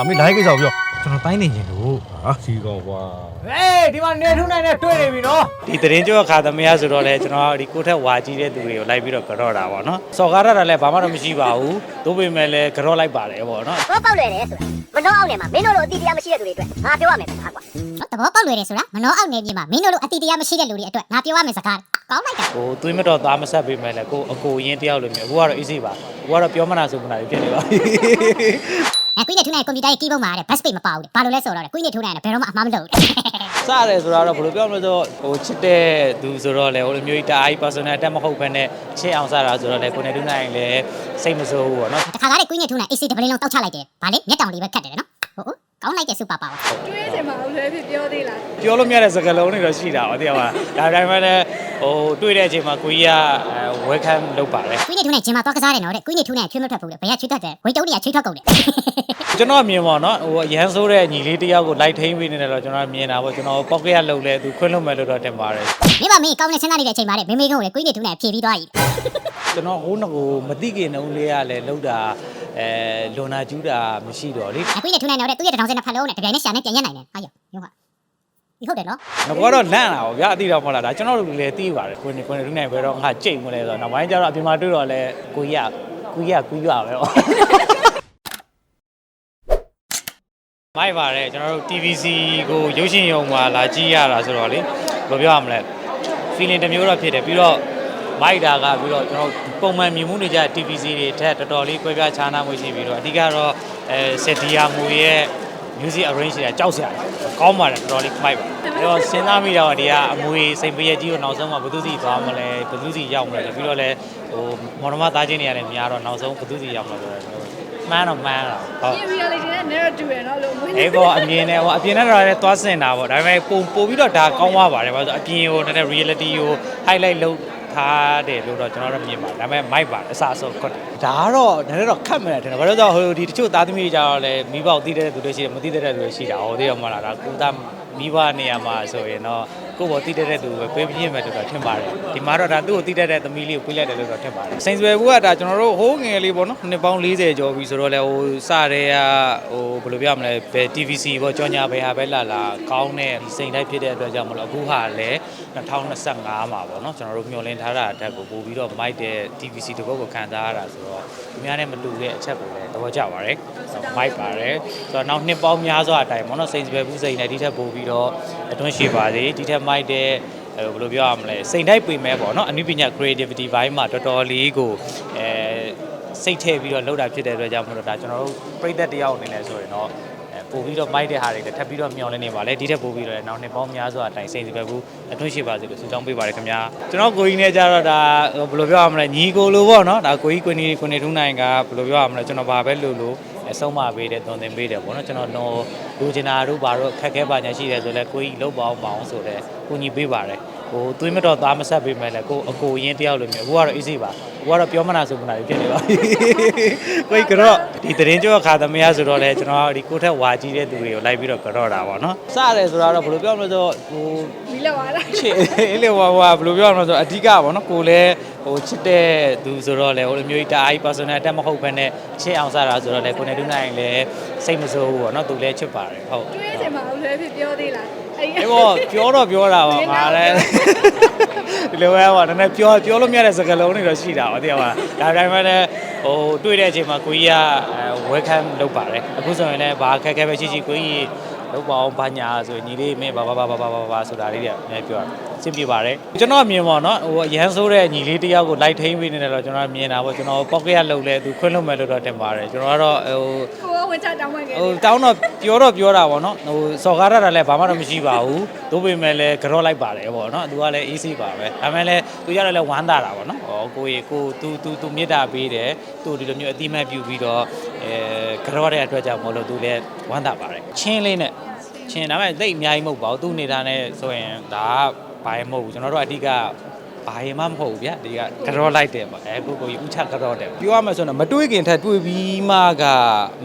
အမေလိုင်းကိစ္စကိုပြောကျွန်တော်တိုင်းနေခြင်းလို့ဟာစီကောင်ကွာဟေးဒီမှာနေထုံးနိုင်နဲ့တွေ့နေပြီနော်ဒီသတင်းကြောခါသမယဆိုတော့လေကျွန်တော်ဒီကိုထက်ဝါကြီးတဲ့သူတွေကိုလိုက်ပြီးတော့ကြော့တာပေါ့နော်စော်ကားရတာလည်းဘာမှတော့မရှိပါဘူးသို့ပေမဲ့လည်းကြော့လိုက်ပါတယ်ပေါ့နော်ဘောပေါက်လွယ်တယ်ဆိုတာမနှောအောင်နေမှာမင်းတို့လိုအတီးတရားမရှိတဲ့သူတွေအတွက်ငါပြောရမယ်စကားကွာသဘောပေါက်လွယ်တယ်ဆိုတာမနှောအောက်နေပြည်မှာမင်းတို့လိုအတီတရားမရှိတဲ့လူတွေအတွက်ငါပြောရမယ့်စကားကောင်းလိုက်တာဟိုသွေးမတော်သားမဆက်ပေမဲ့လည်းကိုအကိုရင်းတယောက်လိုမျိုးအခုကတော့ easy ပါအခုကတော့ပြောမနာဆိုမနာပြီးဖြစ်နေပါပြီ အဲကွင်းနဲ့ထုနိုင်ကွန်ပျူတာရဲ့ကီးဘုတ်မှာတဲ့ best page မပါဘူးတဲ့ဘာလို့လဲဆိုတော့ကွင်းနဲ့ထုနိုင်တယ်ဘယ်တော့မှအမှားမလုပ်ဘူးစတယ်ဆိုတော့ဘယ်လိုပြောမလဲဆိုတော့ဟိုချစ်တဲ့သူဆိုတော့လေဟိုလိုမျိုးကြီးတအားကြီး personal အတက်မဟုတ်ဘဲနဲ့ချစ်အောင်စတာဆိုတော့လေကိုနေတူနိုင်လည်းစိတ်မဆိုးဘူးပေါ့နော်တခါကားတဲ့ကွင်းနဲ့ထုနိုင် AC တပလင်းလုံးတောက်ချလိုက်တယ်ဗာလေမျက်တောင်လေးပဲခတ်တယ်နော်ဟုတ်ကောင်းလိုက်တဲ့စူပါပါဝါတွေးချင်မှာဦးလည်းဖြစ်ပြောသေးလားပြောလို့မရတဲ့စကားလုံးတွေတော့ရှိတာပါတရားပါဒါတိုင်းမဲ့လည်းဟိုတွေ့တဲ့အချိန်မှာကိုကြီးကအဲ welcome လုပ်ပါတယ်ကွင်းနဲ့ထုနိုင်ဂျင်မှာတော့ကစားတယ်နော်တဲ့ကွင်းနဲ့ထုနိုင်ချွေးမထွက်ဘူးတဲ့ဘယ်ကချွေးထွက်တယ်ဝေတုံးတွေကချွေးထွက်ကုန်တယ်ကျွန်တော်မြင်ပါတော့ဟိုအရန်ဆိုးတဲ့ညီလေးတယောက်ကိုလိုက်ထိန်းပေးနေတယ်တော့ကျွန်တော်မြင်တာပေါ့ကျွန်တော်ပေါက်ကရလှုပ်လဲသူခွင့်လွှတ်မယ်လို့တော့တင်ပါတယ်မင်းမမင်းကောင်းနေစမ်းနေတဲ့အချိန်မှာတဲ့မေမေကုန်းကိုလေကွင်းနဲ့ထုနိုင်ဖြေပြီးသွားပြီကျွန်တော်ဟိုးငကိုမသိခင်နှုံးလေးကလည်းလှုပ်တာအဲလွန်နာကျူးတာမရှိတော့လေကွင်းနဲ့ထုနိုင်တော့တဲ့သူ့ရဲ့တစ်ထောင်စနဲ့ဖတ်လုံးနဲ့တကယ်နဲ့ရှာနဲ့ပြန်ရက်နိုင်တယ်ဟာယောယောဟာ ဒီဟုတ်တယ်နော်ငကောတော့လန့်လာပါဗျာအတိတော့မဟုတ်လားဒါကျွန်တော်တို့လည်းသိပါတယ်ကိုနေကိုနေလူနိုင်ဘယ်တော့ငါကြိတ်မလဲဆိုတော့နောက်ပိုင်းကျတော့အပြင်မှာတွေ့တော့လဲကိုကြီးကကိုကြီးကကူးရပဲပေါ့မိုက်ပါတယ်ကျွန်တော်တို့ TVC ကိုရုပ်ရှင်ရုံမှာလာကြည့်ရတာဆိုတော့လေဘယ်လိုပြောရမလဲ feeling တစ်မျိုးတော့ဖြစ်တယ်ပြီးတော့မိုက်တာကပြီးတော့ကျွန်တော်ပုံမှန်မြင်မှုနေကြ TVC တွေထက်တော်တော်လေးကွဲပြားခြားနားမှုရှိပြီးတော့အဓိကတော့အဲစက်ဒီယာမူရဲ့ music arrange တွေကကြောက်စရာ ကောင်းပါတယ်တော်တော်လေးမိုက်ပါအဲ့တော့စဉ်းစားမိတော့ဒီကအမွေစိန်ပရက်ကြီးကိုနောက်ဆုံးမှာဘယ်သူစီသွားမလဲဘယ်သူစီရောက်မလဲဆိုပြီးတော့လဲဟိုမော်ဒမသားချင်းတွေရတယ်များတော့နောက်ဆုံးဘယ်သူစီရောက်မလဲဆိုတော့မှန်းတော့မှန်းတာဟုတ်ဒီ reality နဲ့ narrative ရနော်လို့မွေးအေးပေါ့အမြင်နဲ့ဟိုအပြင်နဲ့တော့လည်းသွားစင်တာပေါ့ဒါပေမဲ့ပုံပို့ပြီးတော့ဒါကောင်းသွားပါတယ်ဘာလို့ဆိုအပြင်ကိုနည်းနည်း reality ကို highlight လုပ် ထားတယ်လို့တော့ကျွန်တော်တို့မြင်ပါတယ်ဒါပေမဲ့ mic ပါအစားဆုံးခွတ်တယ်ဒါကတော့နည်းနည်းတော့ခတ်မယ်ထင်တယ်ဘာလို့လဲဆိုတော့ဟိုဒီတချို့သားသမီးတွေကြတော့လည်းမိဘကိုသိတဲ့သူတွေရှိတယ်မသိတဲ့သူတွေရှိတာဟောသိရမလားဒါကုသမိဘနေရာမှာဆိုရင်တော့ ကိုယ့်ဘောသိတဲ့သူပဲပေးပြင်းမယ်လို့တော့ထင်ပါတယ်ဒီမှာတော့ဒါသူ့ကိုသိတဲ့သမီးလေးကိုပေးလိုက်တယ်လို့တော့ထင်ပါတယ်စိန်ဆွယ်ဘူးကဒါကျွန်တော်တို့ဟိုးငယ်လေးပေါ့နော်နှစ်ပေါင်း40ကျော်ပြီဆိုတော့လေဟိုစတဲ့ကဟိုဘယ်လိုပြောရမလဲဘယ် TVC ပေါ့ကြောညာဘယ်ဟာပဲလာလာကောင်းတဲ့စိန်တိုက်ဖြစ်တဲ့အတွက်ကြောင့်မလို့အခုဟာလည်း2025မှာပေါ့နော်ကျွန်တော်တို့မျှော်လင့်ထားတာအထက်ကိုပို့ပြီးတော့ mic တဲ့ TVC တကုတ်ကိုခံစားရတာဆိုတော့သူများနဲ့မတူတဲ့အချက်ကိုလည်းသဘောကျပါတယ် mic ပါတယ်ဆိုတော့နောက်နှစ်ပေါင်းများစွာအတိုင်းပေါ့နော်စိန်စပယ်ဘူးစိန်နဲ့ဒီထက်ပို့ပြီးတော့ အတွင်းရှိပါသေးဒီထက် mic တဲ့အဲဘယ်လိုပြောရမလဲစိန်တိုက်ပေမဲ့ပေါ့နော်အနုပညာ creativity ဘိုင်းမှာတော်တော်လေးကိုအဲစိတ်ထည့်ပြီးတော့လုပ်တာဖြစ်တဲ့အတွက်ကြောင့်မလို့ဒါကျွန်တော်တို့ပြည်သက်တယောက်အနေနဲ့ဆိုရင်တော့အဲပို့ပြီးတော့မိုက်တဲ့ဟာတွေလည်းထပ်ပြီးတော့မျှော်လင့်နေပါလေဒီထက်ပို့ပြီးတော့လည်းနောက်နှစ်ပေါင်းများစွာအတိုင်းစိန်စပယ်ဘူးအတွင်းရှိပါစေလို့ဆုတောင်းပေးပါတယ်ခင်ဗျာကျွန်တော်ကိုကြီးနဲ့ကြတော့ဒါဘယ်လိုပြောရမလဲညီကိုလိုပေါ့နော်ဒါကိုကြီးကိုနေကိုနေထူးနိုင်ကဘယ်လိုပြောရမလဲကျွန်တော်ဘာပဲလို့လို့အဆုံးမပေးတယ်သွန်သင်ပေးတယ်ပေါ့နော်ကျွန်တော်တော့ လူချင်တာတို့ဘာတို့ခက်ခဲပါညာရှိတယ်ဆိုလဲကိုကြီးလုံးပါအောင်ပါအောင်ဆိုတော့ကိုညီပေးပါတယ်ဟိုသွေးမတော်သားမဆက်ပေးမယ်လေကိုအကိုရင်းတယောက်လိုမျိုးအခုကတော့ easy ပါအခုကတော့ပြောမနာဆိုမနာပြီးဖြစ်နေပါပြီကိုကြီးကတော့ဒီသတင်းကြောခါသမယဆိုတော့လေကျွန်တော်ဒီကိုထက်ဝါကြီးတဲ့သူတွေကိုလိုက်ပြီးတော့ကြော့တာပေါ့နော်စတယ်ဆိုတော့ဘယ်လိုပြောမလဲဆိုတော့ဟိုမီးလောက်ပါလားချစ်အဲ့လေဟိုဟိုဘယ်လိုပြောရမလဲဆိုတော့အဓိကပေါ့နော်ကိုလည်းဟိုချစ်တဲ့သူဆိုတော့လေဟိုလိုမျိုးကြီးတအားကြီး personal အတက်မဟုတ်ဘဲနဲ့ချစ်အောင်စတာဆိုတော့လေကိုနေတူနိုင်လည်းစိတ်မဆိုးဘူးပေါ့နော်သူလည်းချစ်ပါတယ်ဟုတ်တွေးချင်မှာဦးလည်းဖြစ်ပြောသေးလားအဲ့အေးပေါ့ပြောတော့ပြောတာပါငါလည်းဒီလိုပဲပေါ့နည်းနည်းပြောပြောလို့မရတဲ့စကားလုံးတွေတော့ရှိတာပါတရားပါဒါတိုင်းမဲ့လည်းဟိုတွေ့တဲ့အချိန်မှာကိုကြီးကအဲ welcome လုပ်ပါတယ်အခုဆိုရင်လည်းဘာခက်ခဲပဲရှိရှိကိုကြီးလုပ်ပါအောင်ဘာညာဆိုရင်ညီလေးမင်းဘာဘာဘာဘာဘာဘာဘာဆိုတာလေးတွေအများပြောတာအဆင်ပြေပါတယ်ကျွန်တော်မြင်ပါတော့ဟိုအရန်ဆိုးတဲ့ညီလေးတယောက်ကိုလိုက်ထိန်းပေးနေတယ်တော့ကျွန်တော်မြင်တာပေါ့ကျွန်တော်ပေါက်ကရလှုပ်လဲသူခွင့်လွှတ်မယ်လို့တော့တင်ပါတယ်ကျွန်တော်ကတော့ဟိုကိုက ဝင်ချတောင်းဝင်ခဲ့ဟိုတောင်းတော့ပြောတော့ပြောတာပေါ့နော်ဟိုစော်ကားရတာလည်းဘာမှတော့မရှိပါဘူးသို့ပေမဲ့လည်းကြော့လိုက်ပါတယ်ပေါ့နော်သူကလည်း easy ပါပဲဒါပေမဲ့လည်းသူကြတော့လည်းဝမ်းသာတာပေါ့နော်ဟောကိုကြီးကိုသူသူသူမေတ္တာပေးတယ်သူဒီလိုမျိုးအတိမတ်ပြုပြီးတော့အဲကြော့တဲ့အတွက်ကြောင့်မလို့သူလည်းဝမ်းသာပါတယ်ချင်းလေးနဲ့ချင်းဒါပေမဲ့သိပ်အများကြီးမဟုတ်ပါဘူးသူနေတာနဲ့ဆိုရင်ဒါကဘာမှမဟုတ်ဘူးကျွန်တော်တို့အဓိက ဘာရင်မှမဟုတ်ဘူးဗျဒီကကြောလိုက်တယ်ပေါ့အဲကိုကိုကြီးဥချကြောတယ်ပြောရမယ်ဆိုတော့မတွေးခင်ထက်တွေးပြီးမှက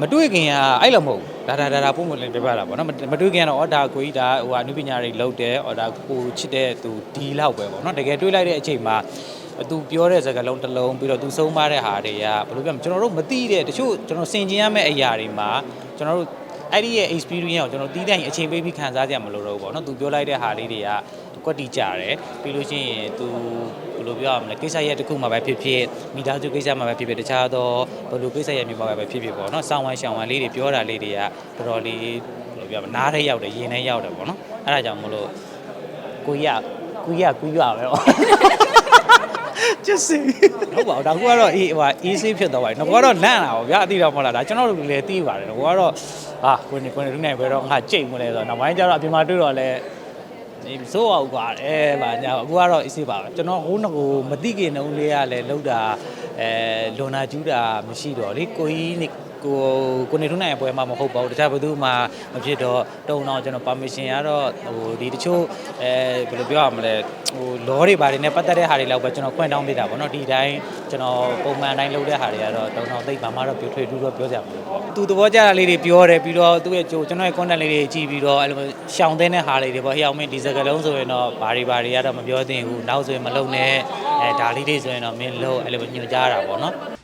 မတွေးခင်ကအဲ့လိုမဟုတ်ဘူးဒါဒါဒါဒါပုံမလင်းပြပြတာပေါ့နော်မတွေးခင်ကတော့အော်ဒါကိုကြီးဒါဟိုအနုပညာတွေလုပ်တယ်အော်ဒါကိုချစ်တဲ့သူဒီလောက်ပဲပေါ့နော်တကယ်တွေးလိုက်တဲ့အချိန်မှာသူပြောတဲ့စကားလုံးတစ်လုံးပြီးတော့သူဆုံးမတဲ့ဟာတွေကဘယ်လိုပြောမလဲကျွန်တော်တို့မသိတဲ့တချို့ကျွန်တော်စင်ကျင်ရမယ့်အရာတွေမှာကျွန်တော်တို့ အဲ့ဒီရဲ့ experience ကိုကျွန်တော်တီးတိုင်းအချိန်ပေးပြီးခံစားကြမလို့တော့ဘူးပေါ့နော်သူပြောလိုက်တဲ့ဟာလေးတွေကကွက်တီကြတယ်ပြီးလို့ရှိရင်သူဘယ်လိုပြောရမလဲကိစ္စရက်တစ်ခုမှပဲဖြစ်ဖြစ်မိသားစုကိစ္စမှပဲဖြစ်ဖြစ်တခြားသောဘယ်လိုကိစ္စရက်မျိုးမှပဲဖြစ်ဖြစ်ပေါ့နော်စောင်းဝမ်းရှောင်းဝမ်းလေးတွေပြောတာလေးတွေကတော်တော်လေးဘယ်လိုပြောမလဲနားထဲရောက်တယ်ရင်ထဲရောက်တယ်ပေါ့နော်အဲ့ဒါကြောင့်မလို့ကိုရကိုရကိုရပဲပေါ့ just say ဟုတ်ပါဘူးဒါကတော့အေးဟို easy ဖြစ်တော့ပါတယ်ငါကတော့လန့်လာပါဗျာအတိတော့မဟုတ်လားဒါကျွန်တော်တို့လည်းသိပါတယ်ငါကတော့ဟာကိုနေကိုနေလူနေဘယ်တော့ငါကြိတ်မလဲဆိုတော့နောက်ပိုင်းကျတော့အပြင်မှာတွေ့တော့လဲဒီစိုးအောင်ကွာအဲဗာညာအခုကတော့ easy ပါပဲကျွန်တော်ဟိုးငကိုမသိခင်တုန်းလေးကလည်းလောက်တာအဲလွန်နာကျူးတာမရှိတော့လေကိုကြီးနေ ကိုကိုနေထုံးနိုင်ပွဲမှာမဟုတ်ပါဘူးတခြားဘယ်သူမှမဖြစ်တော့တုံတော့ကျွန်တော် permission ကတော့ဟိုဒီတချို့အဲဘယ်လိုပြောရမလဲဟို law တွေဘာတွေနဲ့ပတ်သက်တဲ့ဟာတွေလောက်ပဲကျွန်တော်ခွင့်တောင်းပေးတာပေါ့နော်ဒီတိုင်းကျွန်တော်ပုံမှန်တိုင်းလုပ်တဲ့ဟာတွေကတော့တုံတော့သိပ်ဘာမှတော့ပြောထွေထူးတော့ပြောကြမှာမဟုတ်ဘူးသူသဘောကျတာလေးတွေပြောတယ်ပြီးတော့သူ့ရဲ့ကျွန်တော်ရဲ့ content လေးတွေကြည့်ပြီးတော့အဲ့လိုရှောင်တဲ့ဟာလေးတွေပေါ့ဟိအောင်မင်းဒီစကလုံးဆိုရင်တော့ဘာတွေဘာတွေကတော့မပြောသင့်ဘူးနောက်ဆိုရင်မလုပ်နဲ့အဲဒါလေးတွေဆိုရင်တော့မင်းလုပ်အဲ့လိုညွှန်ကြားတာပေါ့နော်